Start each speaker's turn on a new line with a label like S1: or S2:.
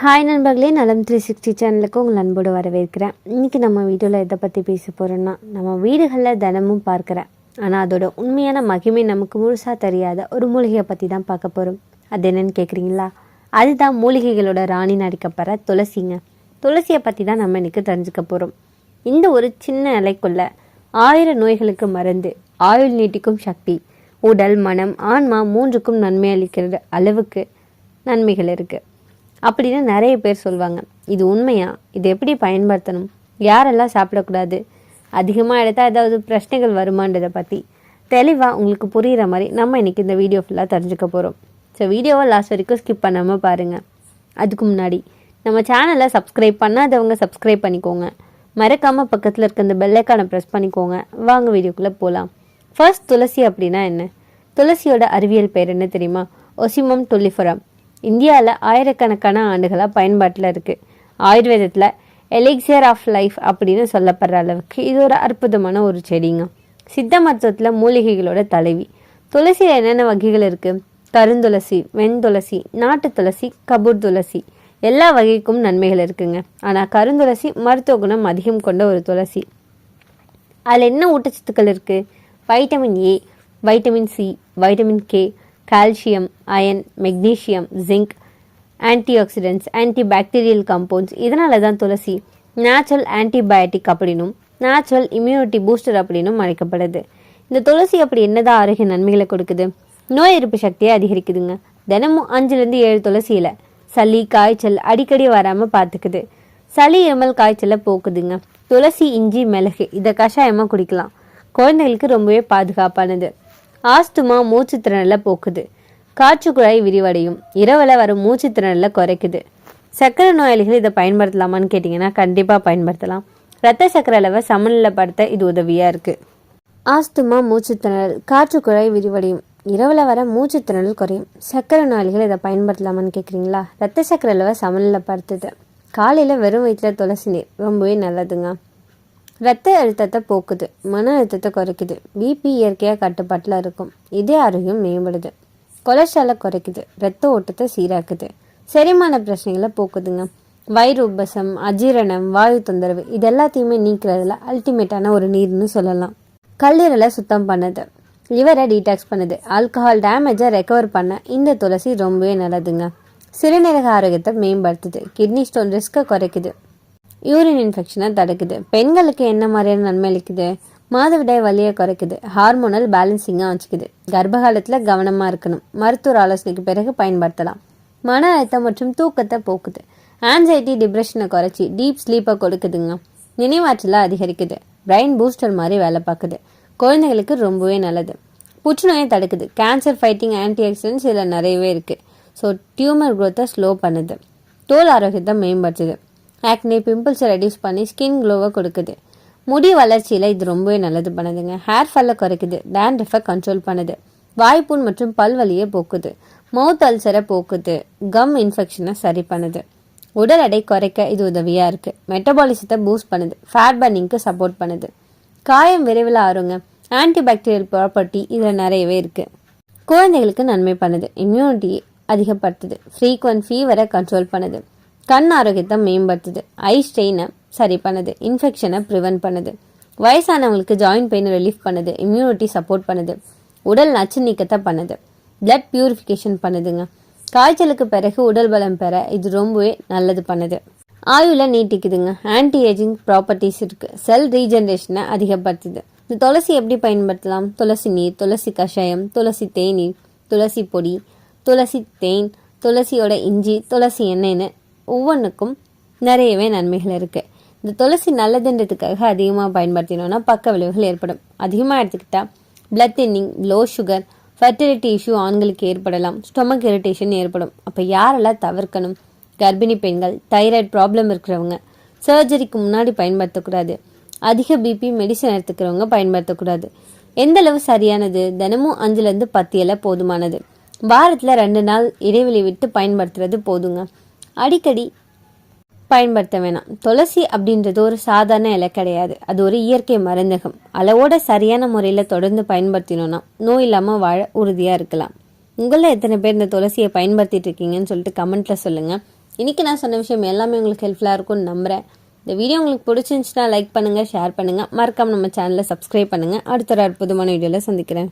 S1: Hi நண்பர்களே. நலம் three sixty சேனலுக்கு உங்கள் அன்போடு வரவேற்கிறேன். இன்றைக்கி நம்ம வீடியோவில் எதை பற்றி பேச போகிறோன்னா நம்ம வீடுகளில் தினமும் பார்க்குறேன் ஆனால் அதோட உண்மையான மகிமை நமக்கு முழுசாக தெரியாத ஒரு மூலிகையை பற்றி தான் பார்க்க போகிறோம் அது என்னன்னு கேட்குறீங்களா அதுதான் மூலிகைகளோட ராணி நடிக்கப்படுற துளசிங்க. துளசியை பற்றி தான் நம்ம இன்றைக்கி தெரிஞ்சுக்க போகிறோம் இந்த ஒரு சின்ன இலைக்குள்ள ஆயிரம் நோய்களுக்கு மருந்து ஆயுள் நீட்டிக்கும் சக்தி உடல் மனம் ஆன்மா மூன்றுக்கும் நன்மை அளிக்கிற அளவுக்கு நன்மைகள் இருக்குது அப்படின்னு நிறைய பேர் சொல்லுவாங்க இது உண்மையா? இது எப்படி பயன்படுத்தணும்? யாரெல்லாம் சாப்பிடக்கூடாது? அதிகமாக எடுத்தால் ஏதாவது பிரச்சனைகள் வருமானதை பற்றி தெளிவாக உங்களுக்கு புரிகிற மாதிரி நம்ம இன்றைக்கி இந்த வீடியோ ஃபுல்லாக தெரிஞ்சுக்க போகிறோம் ஸோ வீடியோவை லாஸ்ட் வரைக்கும் ஸ்கிப் பண்ணாமல் பாருங்கள் அதுக்கு முன்னாடி நம்ம சேனலை சப்ஸ்கிரைப் பண்ணாதவங்க சப்ஸ்கிரைப் பண்ணிக்கோங்க. மறக்காமல் பக்கத்தில் இருக்க இந்த பெல்லைக்கானை ப்ரெஸ் பண்ணிக்கோங்க. வாங்க வீடியோக்குள்ளே போகலாம் ஃபர்ஸ்ட் துளசி அப்படின்னா என்ன? துளசியோட அறிவியல் பேர் என்ன தெரியுமா? ஒசிமம் டொலிஃபரம் இந்தியாவில் ஆயிரக்கணக்கான ஆண்டுகளாக பயன்பாட்டில் இருக்குது ஆயுர்வேதத்தில் எலிக்சியர் ஆஃப் லைஃப் அப்படின்னு சொல்லப்படுற அளவுக்கு இது ஒரு அற்புதமான ஒரு செடிங்க. சித்த மருத்துவத்தில் மூலிகைகளோட தலைவி. துளசியில் என்னென்ன வகைகள் இருக்குது கருந்துளசி வெண்துளசி நாட்டு துளசி கபூர் துளசி. எல்லா வகைக்கும் நன்மைகள் இருக்குங்க. ஆனால் கருந்துளசி மருத்துவ குணம் அதிகம் கொண்ட ஒரு துளசி. அதில் என்ன ஊட்டச்சத்துக்கள் இருக்குது vitamin A vitamin C vitamin K calcium iron magnesium zinc antioxidants antibacterial compounds இதனால தான் துளசி நேச்சுரல் ஆன்டிபயோட்டிக் அப்படின்னும் நேச்சுரல் இம்யூனிட்டி பூஸ்டர் அப்படின்னும் அழைக்கப்படுது. இந்த துளசி அப்படி என்னதான் ஆரோக்கிய நன்மைகளை கொடுக்குது? நோய் எதிர்ப்பு சக்தியை அதிகரிக்குதுங்க. தினமும் அஞ்சுலேருந்து ஏழு துளசியில் சளி காய்ச்சல் அடிக்கடி வராமல் பார்த்துக்குது. சளி இருமல் காய்ச்சலை போக்குதுங்க. துளசி இஞ்சி மிளகு இதை கஷாயமாக குடிக்கலாம். குழந்தைகளுக்கு ரொம்பவே பாதுகாப்பானது. ஆஸ்துமா மூச்சு திறனில் போக்குது. காற்று குழாய் விரிவடையும். இரவில் வரும் மூச்சு திறனில் குறைக்குது. சர்க்கரை நோயாளிகள் இதை பயன்படுத்தலாமான்னு கேட்டிங்கன்னா கண்டிப்பாக பயன்படுத்தலாம். ரத்த சர்க்கரை அளவை சமநிலைப்படுத்த இது உதவியாக இருக்குது ஆஸ்துமா மூச்சுத்திணறல் காற்று குழாய் விரிவடையும். இரவில் வர மூச்சுத்திணறல் குறையும். சர்க்கரை நோயாளிகள் இதை பயன்படுத்தலாமான்னு கேட்குறீங்களா ரத்த சர்க்கரை அளவை சமநிலைப்படுத்துது. காலையில் வெறும் வயிற்றில் துளசி நீர் ரொம்பவே நல்லதுங்க. ரத்த அழுத்தத்தை போக்குது மன அழுத்தத்தை குறைக்குது பிபி இயற்கையாக கட்டுப்பாட்டில் இருக்கும். இதே ஆரோக்கியம் மேம்படுது. கொலஸ்ட்ராலை குறைக்குது ரத்த ஓட்டத்தை சீராக்குது. செரிமான பிரச்சனைகளை போக்குதுங்க. வயிறு உபசம் அஜீரணம் வாயு தொந்தரவு இது எல்லாத்தையுமே நீக்கிறதுல அல்டிமேட்டான ஒரு நீர்னு சொல்லலாம். கல்லீரலை சுத்தம் பண்ணுது. லிவரை டீடாக்ஸ் பண்ணுது. ஆல்கஹால் டேமேஜை ரெக்கவர் பண்ண இந்த துளசி ரொம்பவே நல்லதுங்க. சிறுநீரக ஆரோக்கியத்தை மேம்படுத்துது. கிட்னி ஸ்டோன் ரிஸ்க்கை குறைக்குது. யூரின் இன்ஃபெக்ஷனை தடுக்குது. பெண்களுக்கு என்ன மாதிரியான நன்மை அளிக்குது? மாதவிடாய் வலியை குறைக்குது. ஹார்மோனல் பேலன்சிங்காக வச்சுக்குது. கர்ப்பகாலத்தில் கவனமாக இருக்கணும். மருத்துவர் ஆலோசனைக்கு பிறகு பயன்படுத்தலாம். மன அழுத்தம் மற்றும் தூக்கத்தை போக்குது. ஆன்சைட்டி டிப்ரெஷனை குறைச்சி டீப் ஸ்லீப்பை கொடுக்குதுங்க. நினைவாற்றலை அதிகரிக்குது. பிரெயின் பூஸ்டர் மாதிரி வேலை பார்க்குது. குழந்தைகளுக்கு ரொம்பவே நல்லது. புற்றுநோயை தடுக்குது. கேன்சர் ஃபைட்டிங் ஆன்டி ஆக்சிடென்ட்ஸ் இதில் நிறையவே இருக்குது ஸோ டியூமர் குரோத்தை ஸ்லோ பண்ணுது. தோல் ஆரோக்கியத்தை மேம்படுத்துது. ஆக்னே பிம்பிள்ஸை ரெடியூஸ் பண்ணி ஸ்கின் க்ளோவை கொடுக்குது. முடி வளர்ச்சியில் இது ரொம்பவே நல்லது பண்ணுதுங்க. ஹேர் ஃபாலை குறைக்குது. டேண்ட்ரஃபை கண்ட்ரோல் பண்ணுது. வாய்ப்புண் மற்றும் பல்வலியை போக்குது. மவுத் அல்சரை போக்குது. கம் இன்ஃபெக்ஷனை சரி பண்ணுது. உடல் எடை குறைக்க இது உதவியாக இருக்குது மெட்டபாலிசத்தை பூஸ்ட் பண்ணுது. ஃபேட் பர்னிங்க்கு சப்போர்ட் பண்ணுது. காயம் விரைவில் ஆறுங்க. ஆன்டிபாக்டீரியல் ப்ராப்பர்ட்டி இதில் நிறையவே இருக்குது குழந்தைகளுக்கு நன்மை பண்ணுது. இம்யூனிட்டி அதிகப்படுத்துது. ஃப்ரீக்வன்ட் ஃபீவரை கண்ட்ரோல் பண்ணுது. கண் ஆரோக்கியத்தை மேம்படுத்துது. ஐ ஸ்ட்ரெயினை சரி பண்ணுது. இன்ஃபெக்ஷனை ப்ரிவென்ட் பண்ணுது. வயசானவங்களுக்கு ஜாயின் பெயினை ரிலீஃப் பண்ணுது. இம்யூனிட்டி சப்போர்ட் பண்ணுது. உடல் நச்சு நீக்கத்தை பண்ணுது. பிளட் பியூரிஃபிகேஷன் பண்ணுதுங்க. காய்ச்சலுக்கு பிறகு உடல் பலம் பெற இது ரொம்பவே நல்லது பண்ணுது. ஆயுள நீட்டிக்குதுங்க. ஆன்டி ஏஜிங் ப்ராப்பர்ட்டிஸ் இருக்கு. செல் ரீஜென்ரேஷனை அதிகப்படுத்துது. இந்த துளசி எப்படி பயன்படுத்தலாம்? துளசி நீர் துளசி கஷாயம் துளசி தேநீர் துளசி பொடி துளசி தேன் துளசியோட இஞ்சி துளசி எண்ணெய்னு ஒவ்வொன்றுக்கும் நிறையவே நன்மைகள் இருக்குது இந்த துளசி நல்லதுன்றதுக்காக அதிகமாக பயன்படுத்தினோன்னா பக்க விளைவுகள் ஏற்படும். அதிகமாக எடுத்துக்கிட்டால் blood thinning low sugar fertility issue ஆண்களுக்கு ஏற்படலாம். ஸ்டொமக் இரிட்டேஷன் ஏற்படும். அப்போ யாரெல்லாம் தவிர்க்கணும்? கர்ப்பிணி பெண்கள் தைராய்டு ப்ராப்ளம் இருக்கிறவங்க. சர்ஜரிக்கு முன்னாடி பயன்படுத்தக்கூடாது. அதிக பிபி மெடிசன் எடுத்துக்கிறவங்க பயன்படுத்தக்கூடாது. எந்த அளவு சரியானது? தினமும் அஞ்சுலேருந்து பத்து இலை போதுமானது. வாரத்தில் ரெண்டு நாள் இடைவெளி விட்டு பயன்படுத்துறது போதுங்க. அடிக்கடி பயன்படுத்த வேணாம். துளசி அப்படின்றது ஒரு சாதாரண இலை கிடையாது. அது ஒரு இயற்கை மருந்தகம். அளவோட சரியான முறையில் தொடர்ந்து பயன்படுத்தினோன்னா நோய் இல்லாமல் வாழ உறுதியாக இருக்கலாம். உங்களில் எத்தனை பேர் இந்த துளசியை பயன்படுத்திட்டு இருக்கீங்கன்னு சொல்லிட்டு கமெண்ட்டில் சொல்லுங்கள் இன்றைக்கி நான் சொன்ன விஷயம் எல்லாமே உங்களுக்கு ஹெல்ப்ஃபுல்லாக இருக்கும்னு நம்புகிறேன் இந்த வீடியோ உங்களுக்கு பிடிச்சிருந்துச்சுன்னா லைக் பண்ணுங்கள் ஷேர் பண்ணுங்கள் மறக்காமல் நம்ம சேனலை சப்ஸ்கிரைப் பண்ணுங்கள் அடுத்த ஒரு அற்புதமான வீடியோவில் சந்திக்கிறேன்.